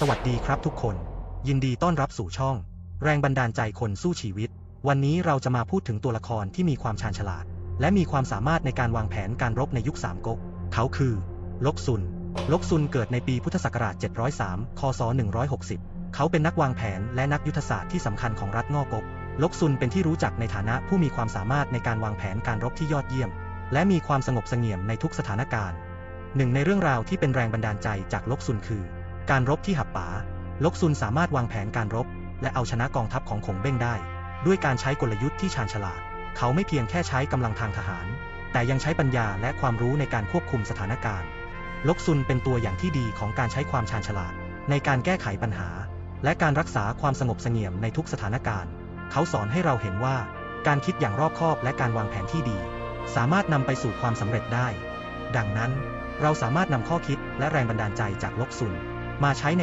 สวัสดีครับทุกคน ยินดีต้อนรับสู่ช่อง แรงบันดาลใจคนสู้ชีวิต วันนี้เราจะมาพูดถึงตัวละครที่มีความชาญฉลาด และมีความสามารถในการวางแผนการรบในยุคสามก๊กเขาคือ ลกซุน ลกซุนเกิดในปีพุทธศักราช 703 คศ 160 เขาเป็นนักวางแผนและนักยุทธศาสตร์ที่สำคัญของรัฐงอกกลกซุนเป็นที่รู้จักในฐานะผู้มีความสามารถในการวางแผนการรบที่ยอดเยี่ยม และมีความสงบเสงี่ยมในทุกสถานการณ์หนึ่งในเรื่องราวที่เป็นแรงบันดาลใจจากลกซุนคือ การรบที่หับป๋าลกซุนสามารถวางแผนการรบ และเอาชนะกองทัพของขงเบ้งได้ ด้วยการใช้กลยุทธ์ที่ชาญฉลาด เขาไม่เพียงแค่ใช้กำลังทางทหาร แต่ยังใช้ปัญญาและความรู้ในการควบคุมสถานการณ์ ลกซุนเป็นตัวอย่างที่ดีของการใช้ความชาญฉลาด ในการแก้ไขปัญหา และการรักษาความสงบเสงี่ยมในทุกสถานการณ์ เขาสอนให้เราเห็นว่า การคิดอย่างรอบคอบและการวางแผนที่ดี สามารถนำไปสู่ความสำเร็จได้ ดังนั้น เราสามารถนำข้อคิดและแรงบันดาลใจจากลกซุน มาใช้ใน